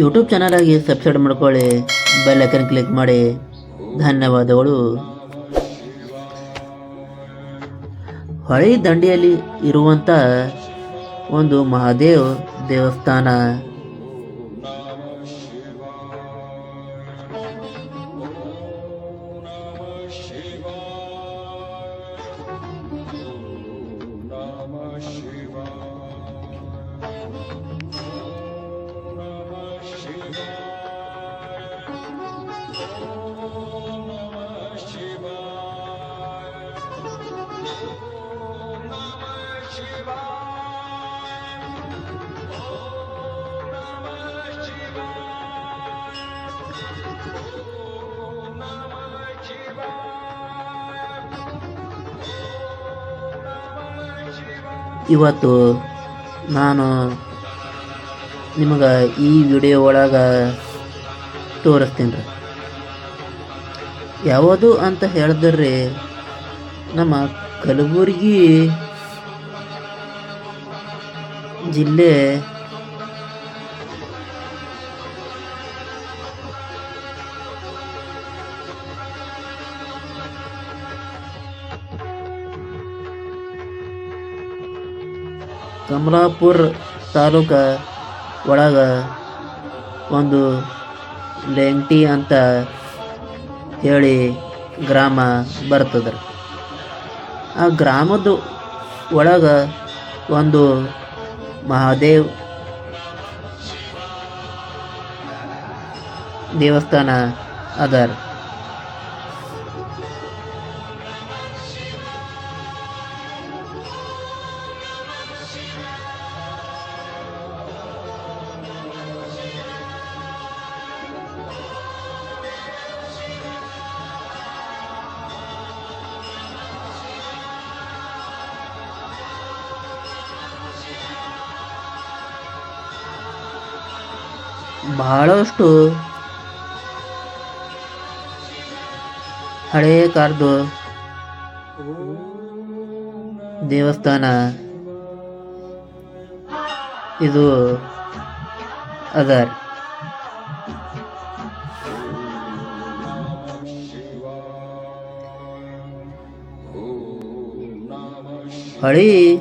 YouTube ಚಾನಲಾಗಿ subscribe ಮಾಡ್ಕೊಳ್ಳಿ bell icon click ಮಾಡಿ. ಧನ್ಯವಾದಗಳು. ಹೊಳೆ ದಂಡೆಯಲ್ಲಿ ಇರುವಂಥ ಒಂದು ಮಹಾದೇವ್ ದೇವಸ್ಥಾನ. ಇವತ್ತು ನಾನು ನಿಮಗೆ ಈ ವಿಡಿಯೋ ಒಳಗೆ ತೋರಿಸ್ತೀನಿ ರೀ. ಯಾವುದು ಅಂತ ಹೇಳಿದ್ರೆ ನಮ್ಮ ಕಲಬುರಗಿ ಜಿಲ್ಲೆ ಕಮಲಾಪುರ ತಾಲೂಕ ಒಳಗ ಒಂದು ಲೆಂಟಿ ಅಂತ ಹೇಳಿ ಗ್ರಾಮ ಬರ್ತದೆ ರೀ. ಆ ಗ್ರಾಮದ ಒಳಗೆ ಒಂದು ಮಹಾದೇವ್ ದೇವಸ್ಥಾನ ಅದ ರೀ. ಬಹಳಷ್ಟು ಹಳೆಯ ಕಾಲದ ದೇವಸ್ಥಾನ ಇದು ಅದರ್. ಹಳಿ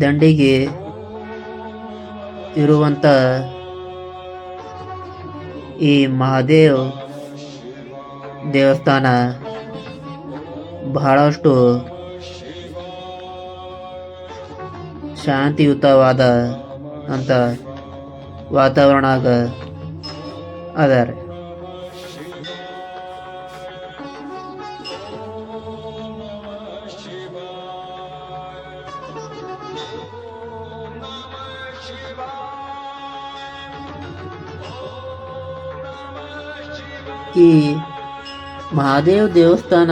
ದಂಡಿಗೆ ಇರುವಂಥ ಈ ಮಹಾದೇವ್ ದೇವಸ್ಥಾನ ಬಹಳಷ್ಟು ಶಾಂತಿಯುತವಾದ ಅಂತ ವಾತಾವರಣ ಅದ ಈ ಮಹಾದೇವ್ ದೇವಸ್ಥಾನ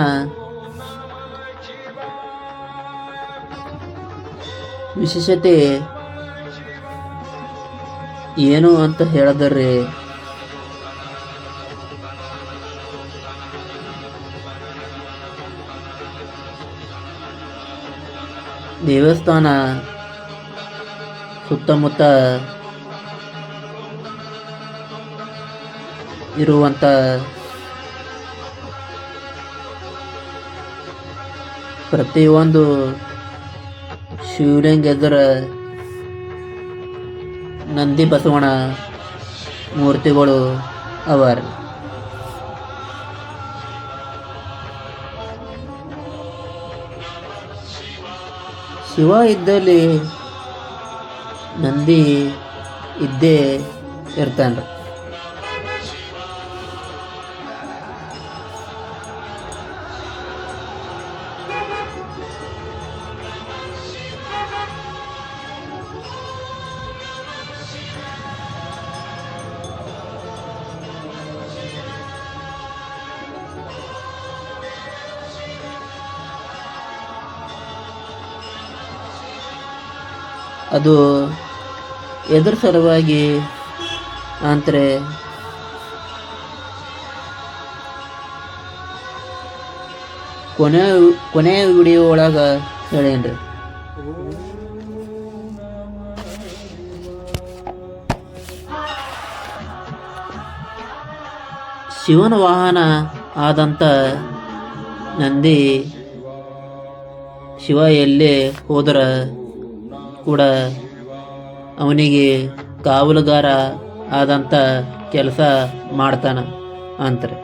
ವಿಶೇಷತೆ ಏನು ಅಂತ ಹೇಳಿದ್ರಿ? ದೇವಸ್ಥಾನ ಸುತ್ತಮುತ್ತ ಇರುವಂಥ ಪ್ರತಿಯೊಂದು ಶಿವಲಿಂಗ ಎದುರ ನಂದಿ ಬಸವಣ್ಣ ಮೂರ್ತಿಗಳು ಅವ. ಶಿವ ಇದ್ದಲ್ಲಿ ನಂದಿ ಇದ್ದೇ ಇರ್ತಾನ್ರಿ ಅದು ಎದುರು ಸಲುವಾಗಿ ಅಂದರೆ ಕೊನೆ ಕೊನೆಯ ವಿಡಿಯೋ ಒಳಗೆ ಹೇಳೇನ್ರಿ? ಶಿವನ ವಾಹನ ಆದಂಥ ನಂದಿ ಶಿವ ಎಲ್ಲಿ ಹೋದ್ರ? ಕೂಡ ಅವನಿಗೆ ಕಾವಲುಗಾರ ಆದಂಥ ಕೆಲಸ ಮಾಡ್ತಾನ ಅಂತಾರೆ.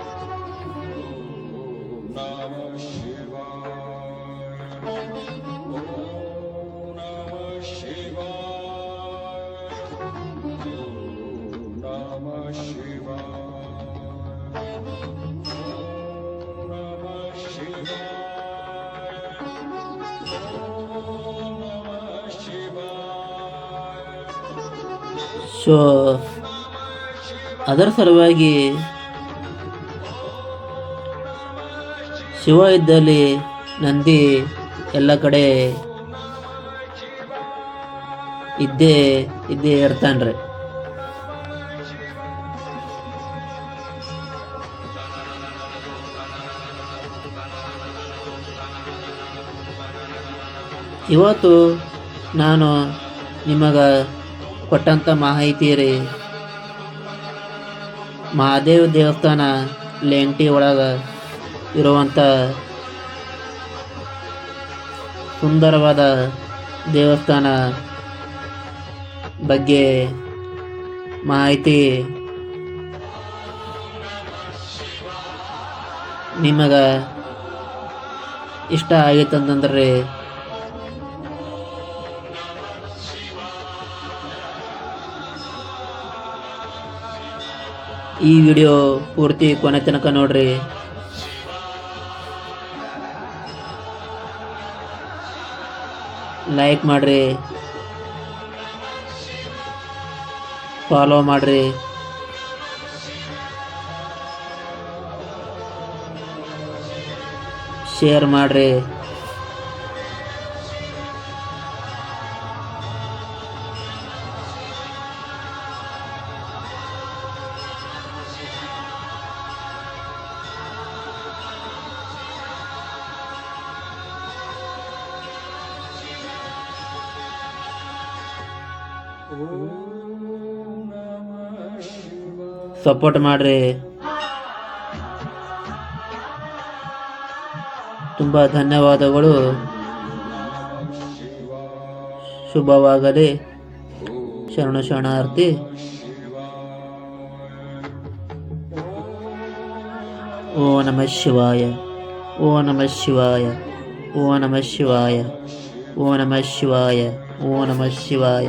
ಸೊ ಅದರ ಸಲುವಾಗಿ ಶಿವ ಇದ್ದಲ್ಲಿ ನಂದಿ ಎಲ್ಲ ಕಡೆ ಇದ್ದೇ ಇದ್ದೇ ಇರ್ತಾನ್ರಿ. ಇವತ್ತು ನಾನು ನಿಮಗೆ ಕೊಟ್ಟಂಥ ಮಾಹಿತಿ ರೀ ಮಹಾದೇವ ದೇವಸ್ಥಾನ ಲೆಂಟಿ ಒಳಗೆ ಇರುವಂಥ ಸುಂದರವಾದ ದೇವಸ್ಥಾನ ಬಗ್ಗೆ ಮಾಹಿತಿ ನಿಮಗೆ ಇಷ್ಟ ಆಗೈತಂತಂದ್ರೆ ಈ ವಿಡಿಯೋ ಪೂರ್ತಿ ಕೊನೆ ತನಕ ನೋಡ್ರಿ. ಲೈಕ್ ಮಾಡ್ರಿ. ಫಾಲೋ ಮಾಡ್ರಿ. ಶೇರ್ ಮಾಡ್ರಿ. ಸಪೋರ್ಟ್ ಮಾಡ್ರಿ. ತುಂಬಾ ಧನ್ಯವಾದಗಳು. ಶುಭವಾಗಲಿ. ಶರಣ ಶರಣಾರ್ಥಿ. ಓ ನಮಃ ಶಿವಾಯ. ಓ ನಮಃ ಶಿವಾಯ. ಓ ನಮಃ ಶಿವಾಯ. ಓ ನಮಃ ಶಿವಾಯ. ಓ ನಮಃ ಶಿವಾಯ.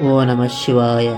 ఓ నమ శివాయ.